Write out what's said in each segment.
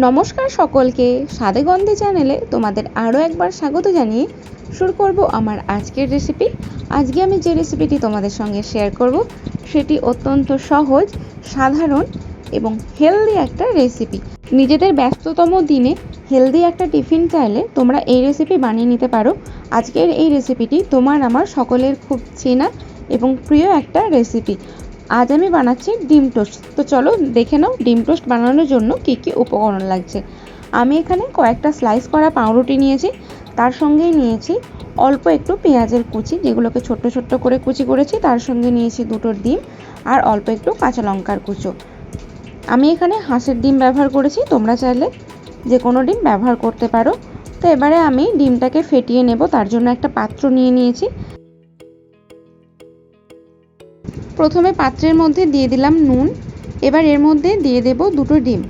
নমস্কার সকলকে স্বাদে গন্ধে চ্যানেলে তোমাদের আরও একবার স্বাগত জানিয়ে শুরু করব আমার আজকের রেসিপি আজকে আমি যে রেসিপিটি তোমাদের সঙ্গে শেয়ার করব, সেটি অত্যন্ত সহজ, সাধারণ এবং হেলদি একটা রেসিপি নিজেদের ব্যস্ততম দিনে হেলদি একটা টিফিন চাইলে তোমরা এই রেসিপি বানিয়ে নিতে পারো। আজকের এই রেসিপিটি তোমার, আমার সকলের খুব চেনা এবং প্রিয় একটা রেসিপি আজ আমি বানাচ্ছি ডিম টোস্ট। তো চলো দেখে নাও ডিম টোস্ট বানানোর জন্য কী কী উপকরণ লাগছে। আমি এখানে কয়েকটা স্লাইস করা পাউরুটি নিয়েছি, তার সঙ্গেই নিয়েছি অল্প একটু পেঁয়াজের কুচি, যেগুলোকে ছোট্ট ছোট্ট করে কুচি করেছি, তার সঙ্গে নিয়েছি দুটো ডিম আর অল্প একটু কাঁচা লঙ্কার কুচো। আমি এখানে হাঁসের ডিম ব্যবহার করেছি, তোমরা চাইলে যে কোনো ডিম ব্যবহার করতে পারো। তো এবারে আমি ডিমটাকে ফেটিয়ে নেব, তার জন্য একটা পাত্র নিয়ে নিয়েছি। প্রথমে পাত্রের মধ্যে দিয়ে দিলাম নুন, এবার এর মধ্যে দিয়ে দেব দুটো ডিম।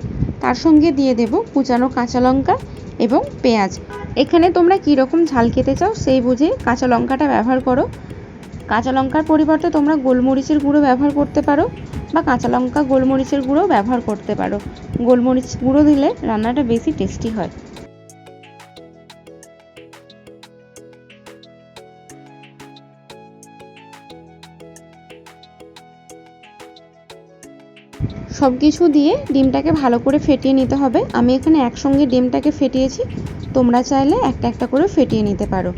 তার সঙ্গে দিয়ে দেব কুচানো কাঁচা লঙ্কা এবং পেঁয়াজ। এখানে তোমরা কীরকম ঝাল খেতে চাও সেই বুঝে কাঁচা লঙ্কাটা ব্যবহার করো। কাঁচা লঙ্কার পরিবর্তে তোমরা গোলমরিচের গুঁড়ো ব্যবহার করতে পারো বা কাঁচা লঙ্কা, গোলমরিচের গুঁড়ো ব্যবহার করতে পারো। গোলমরিচ গুঁড়ো দিলে রান্নাটা বেশি টেস্টি হয়। সব কিছু দিয়ে ডিমটাকে ভালো করে ফেটিয়ে নিতে হবে। আমি এখানে একসঙ্গে ডিমটাকে ফেটিয়েছি। তোমরা চাইলে একটা একটা করে ফেটিয়ে নিতে পারো।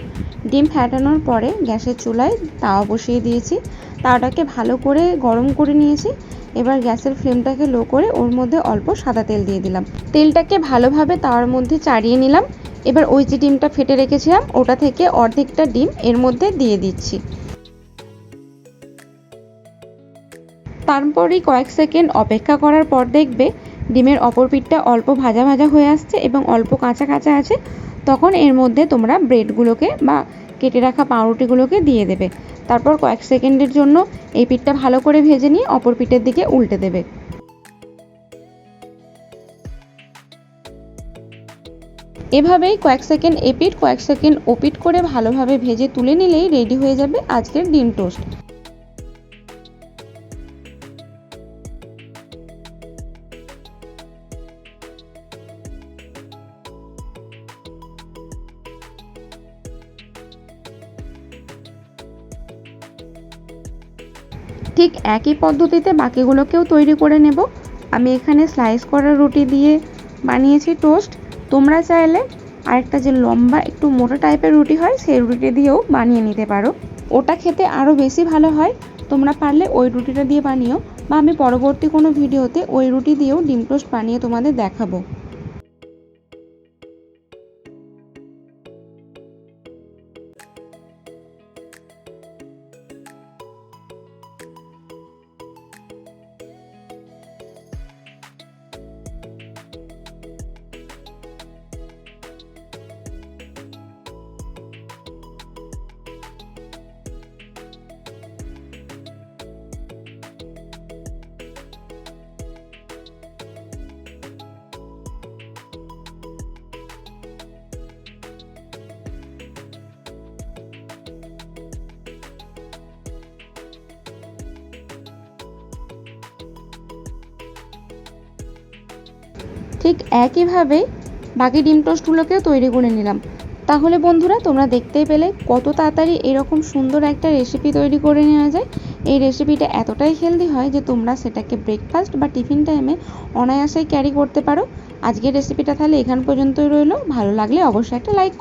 ডিম ফেটানোর পরে গ্যাসের চুলায় তাওয়া বসিয়ে দিয়েছি। তাওয়াটাকে ভালো করে গরম করে নিয়েছি। এবার গ্যাসের ফ্লেমটাকে লো করে ওর মধ্যে অল্প সাদা তেল দিয়ে দিলাম। তেলটাকে ভালোভাবে তাওয়ার মধ্যে চাড়িয়ে নিলাম। এবার ওই যে ডিমটা ফেটে রেখেছিলাম, ওটা থেকে অর্ধেকটা ডিম এর মধ্যে দিয়ে দিচ্ছি। তারপরেই কয়েক সেকেন্ড অপেক্ষা করার পর দেখবে ডিমের অপর পিঠটা অল্প ভাজা ভাজা হয়ে আসছে এবং অল্প কাঁচা কাঁচা আছে। তখন এর মধ্যে তোমরা ব্রেডগুলোকে বা কেটে রাখা পাউরুটিগুলোকে দিয়ে দেবে। তারপর কয়েক সেকেন্ডের জন্য এই পিঠটা ভালো করে ভেজে নিয়ে অপর পিঠের দিকে উল্টে দেবে। এভাবেই কয়েক সেকেন্ড এপিট কয়েক সেকেন্ড ওপিট করে ভালোভাবে ভেজে তুলে নিলেই রেডি হয়ে যাবে আজকের ডিম টোস্ট। ঠিক একই পদ্ধতিতে বাকিগুলোকেও তৈরি করে নেব। আমি এখানে স্লাইস করা রুটি দিয়ে বানিয়েছি টোস্ট তোমরা চাইলে আরেকটা যে লম্বা একটু মোটা টাইপের রুটি হয়, সেই রুটি দিয়েও বানিয়ে নিতে পারো। ওটা খেতে আরও বেশি ভালো হয়। তোমরা পারলে ওই রুটিটা দিয়ে বানিও। বা আমি পরবর্তী কোনো ভিডিওতে ওই রুটি দিয়েও ডিম টোস্ট বানিয়ে তোমাদের দেখাবো। ঠিক একইভাবে বাকি ডিম টোস্টগুলোকেও তৈরি করে নিলাম। তাহলে বন্ধুরা, তোমরা দেখতেই পেলে কত তাড়াতাড়ি এরকম সুন্দর একটা রেসিপি তৈরি করে নেওয়া যায়। এই রেসিপিটা এতটাই হেলদি হয় যে তোমরা সেটাকে ব্রেকফাস্ট বা টিফিন টাইমে অনায়াসেই ক্যারি করতে পারো। আজকের রেসিপিটা তাহলে এখান পর্যন্তই রইল। ভালো লাগলে অবশ্যই একটা লাইক